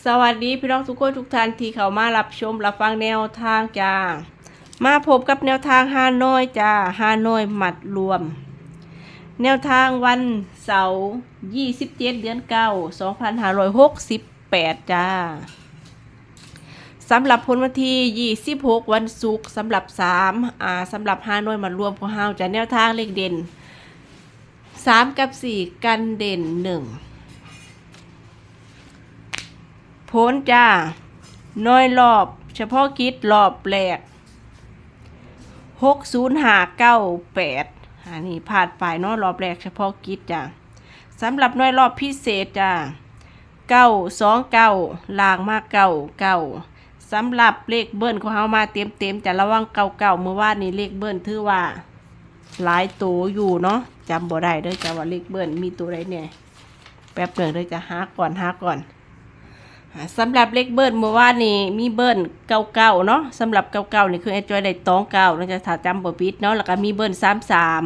สวัสดีพี่น้องทุกคนทุกท่านที่เข้ามารับชมรับฟังแนวทางจ้า มาพบกับแนวทางฮานอยจ้าฮานอยหมัดรวม แนวทางวันเสาร์27 เดือนเก้า2568 จ้าสำหรับผลวันที่ 26 วันศุกร์สำหรับ3อ่าสำหรับฮานอยหมัดรวมของเฮาจะแนวทางเลขเด่น 3 กับ 4 กันเด่น 1 พ้นจ้าน้อยรอบ เฉพาะกิจรอบแรกหกศูนย์หาเก้าแปดอันนี้ผ่านไปเนาะรอบแรกเฉพาะกิจจ้าสำหรับน้อยรอบพิเศษจ้าเก้าสองเก้าลางมากเก้าเก้าสำหรับเลขเบิ้ลของเฮามาเต็มเต็มๆจะระวังเก้าเก้าเมื่อวานนี้เลขเบิ้ลถือว่า หลายตัวอยู่เนาะจำบ่ได้เด้อจ้าว่าเลขเบิ้ลมีตัวใดเนี่ย แป๊บหนึ่งเด้อจะหาก่อนหาก่อน สำหรับเลขเบิ้ลเมื่อวานนี้มีเบิ้ลเก้าเก้าเนาะสำหรับเก้าเก้านี่คือไอ้จอยได้ตองเก้าเราจะถ้าจำบ่ผิดเนาะแล้วก็มีเบิ้ลสามสาม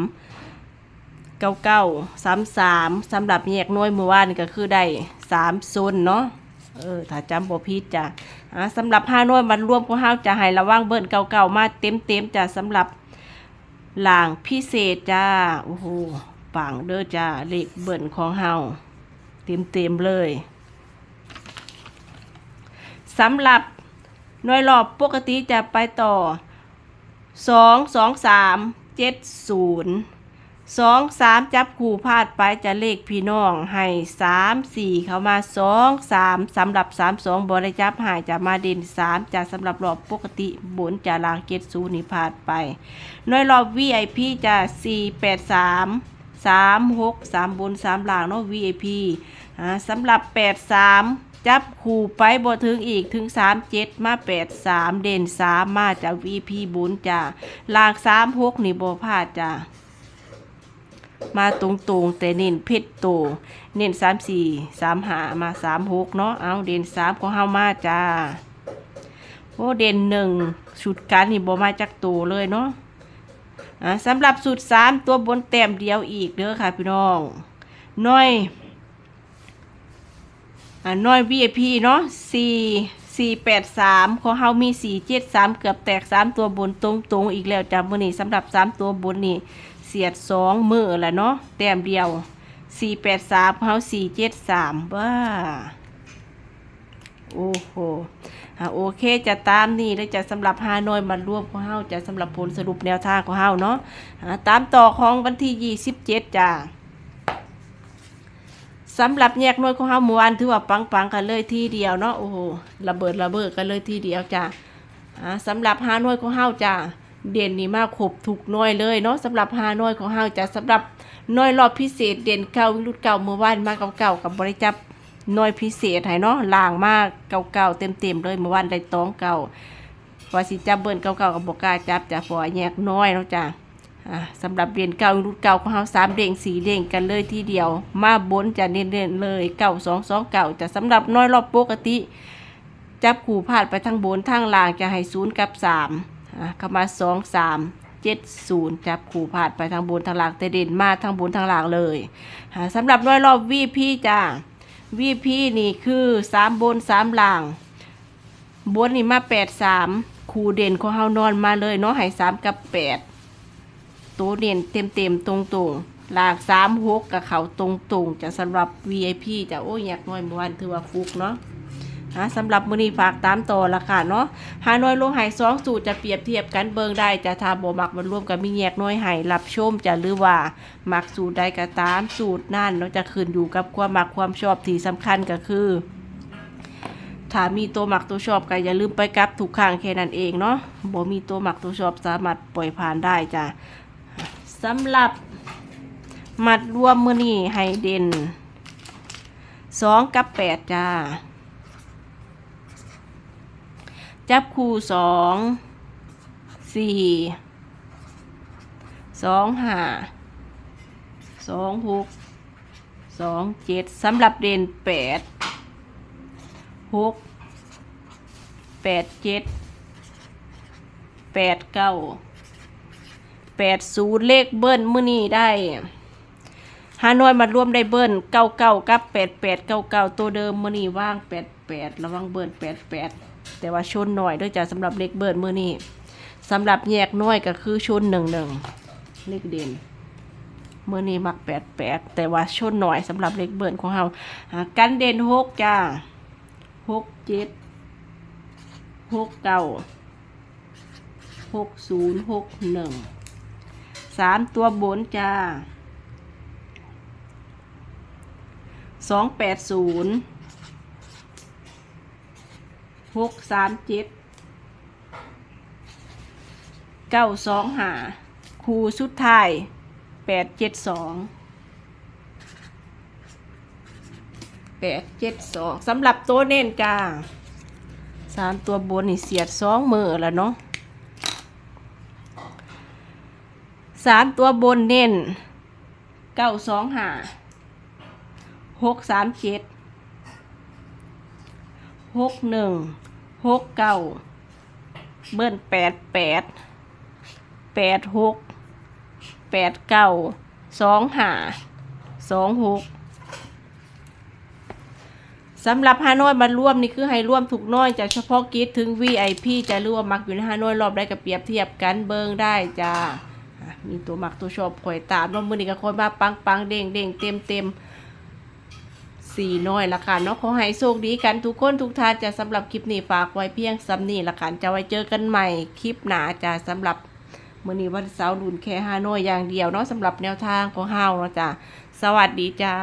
เก้าเก้าสามสามสำหรับแยกน่วยเมื่อวานนี่ก็คือได้สามโซนเนาะเออถ้าจำบ่ผิดจ้ะอ่าสำหรับห้าหน่วยมันรวมของเฮาจะให้ระวังเบิ้ลเก้าเก้ามาเต็มเต็มจ้ะสำหรับหลางพิเศษจ้าโอ้โหปังเด้อจ้าเลขเบิ้ลของเฮาเต็มเต็มเลย สำหรับหน่วยรอบปกติจะไปต่อ 2 2 3 7 0 2 3 จับคู่พลาดไปจะเลขพี่น้องให้ 3 4 เข้ามา 2 3สำหรับ 3 2บริจับหายจะมาเด่น 3จะสำหรับรอบปกติบนจะลางเกตศูนย์นี่พลาดไปหน่วยรอบ VIP จะ 4 8 3 3 6 3บน3ล่างเนาะ VIP อ่าสำหรับ 8 3 จับคู่ไปบ่ถึงอีกถึง 3 7 มา 8 3 เด่น 3 มาจาก VP บุญจ้ะลาง3 6นี่บ่พลาดจ้ะมาตรงๆ แต่เน้นเพชรโต เน้น3 4 3หามา3 6เนาะเอาเด่น3ของเฮามาจ้าโอ้เด่นหนึ่งชุดการนี่บ่มาจากตัวเลยเนาะอ่าสำหรับสูตร3ตัวบนแต้มเดียวอีกเด้อค่ะพี่น้องน้อย อ่าน้อย VIP เนาะ4 4 8 3ของเฮามี4 7 3เจ็ดสามเกือบแตก3ตัวบนตรงๆอีกแล้วจ้ะมือนี้สำหรับ3ตัวบนนี่เสียด2มือแหละเนาะแต้มเดียว4 8 3เฮา4 7 3บ้าโอ้โหอ่าโอเคจะตามนี่แล้วจะสำหรับฮานอยมารวมของเฮาจะสำหรับผลสรุปแนวทางของเฮาเนาะตามต่อของวันที่27จ้า สำหรับแยกน่วยของเฮาเมื่อวานถือว่าปังๆกันเลยทีเดียวเนาะโอ้โหระเบิดระเบิดกันเลยทีเดียวจ้ะอ่าสำหรับหาหน่วยของเฮาจ้ะเด่นนี่มากครบทุกน่วยเลยเนาะสำหรับหาหน่วยของเฮาจะสำหรับน่วยรอบพิเศษเด่นเก่าวิรุตเก่าเมื่อวานมาเก่าๆกับบริจับน่วยพิเศษให้เนาะล่างมากเก่าๆเต็มๆเลยเมื่อวานได้ตองเก่าว่าสิจับเบิ้ลเก่าๆกับบกาจับจะฝอแยกน้อยเนาะจ้ะอ่า สำหรับเรียนเก่ารุ่นเก่าของเราสามเด้งสี่เด้งกันเลยทีเดียว มาบนจะเน้นๆเลยเก่าสองสองเก่าจะสำหรับน้อยรอบปกติ จับขู่พาดไปทางบนทางล่างจะให้ศูนย์กับสามเข้ามาสองสามเจ็ดศูนย์จับขู่พาดไปทางบนทางล่างแต่เด่นมาทางบนทางล่างเลยสำหรับน้อยรอบวีพี่จ้าวีพี่นี่คือสามบนสามล่างบนนี่มาแปดสามคู่เด่นของเฮานอนมาเลยเนาะให้สามกับแปด ตัวเด่นเต็มๆตรงๆหลากสามหกกับเขาตรงๆจะสำหรับ VIP จะโอ้ยอยากน้อยเมื่อวานถือว่าฟุกเนาะฮะสำหรับมือนี้ฝากตามต่อละค่ะเนาะหาน้อยลงหายสองสูตรจะเปรียบเทียบกันเบิงได้จะทาบมักมันรวมกับมีแยกน้อยหายรับชมจะหรือว่ามักสูตรใดก็ตามสูตรนั่นเนาะจะขึ้นอยู่กับความมักความชอบที่สำคัญก็คือ ถ้ามีตัวหมักตัวชอบก็อย่าลืมไปกับถูกข้างแค่นั้นเองเนาะบ่มีตัวหมักตัวชอบสามารถปล่อยผ่านได้จ้ะ สำหรับหมัดรวมมือนี่ให้เด่นสองกับแปดจ้า จับคู่สองสี่สองห้าสองหกสองเจ็ดสำหรับเด่นแปดหกแปดเจ็ดแปดเก้า แปดศูนย์เลขเบิ้ลมื้อนี้ได้ฮานอยมาร่วมได้เบิ้ลเก้าเก้ากับแปดแปดเก้าเก้าตัวเดิมมือนี้ว่างแปดแปดระวังเบิ้ลแปดแปดแต่ว่าชนหน่อยด้วยจ้ะสำหรับเลขเบิ้ลมือนี้สำหรับแยกน้อยก็คือชนหนึ่งหนึ่งเลขเด่นมือนี้มักแปดแปดแต่ว่าชนหน่อยสำหรับเลขเบิ้ลของเราอ่ากันเด่นหกจ้าหกเจ็ดหกเก้าหกศูนย์หกหนึ่ง สามตัวบนจ้าสองแปดศูนย์หกสามเจ็ดเก้าสองหาคูสุดท้ายแปดเจ็ดสองแปดเจ็ดสองสำหรับตัวเน้นจ้าสามตัวบนนี่เสียดสองมือแล้วเนาะ สามตัวบนเน้นเก้าสองหาหกสามเจ็ดหกหนึ่งหกเก้าเบิ้ลแปดแปดแปดหกแปดเก้าสองห้าสองหกสำหรับฮานอยมาร่วมนี่คือให้ร่วมถูกน้อยจากเฉพาะกิจถึง VIP จะร่วมมักอยู่ในฮานอยรอบได้กับเปรียบเทียบกันเบิงได้จ้า มีตัวมักตัวชอบคอยตามรอบมือนี้ก็คอยมาปังปังเด้งเด้งเต็มเต็มสี่น้อยละค่ะเนาะขอให้โชคดีกันทุกคนทุกท่านจะสำหรับคลิปนี้ฝากไว้เพียงสำนีละค่ะจะไว้เจอกันใหม่คลิปหนาจะสำหรับมื้อนี้วันเสาร์ดุนแค่ห้าน้อยอย่างเดียวเนาะสำหรับแนวทางของเฮาเนาะจ้ะสวัสดีจ้า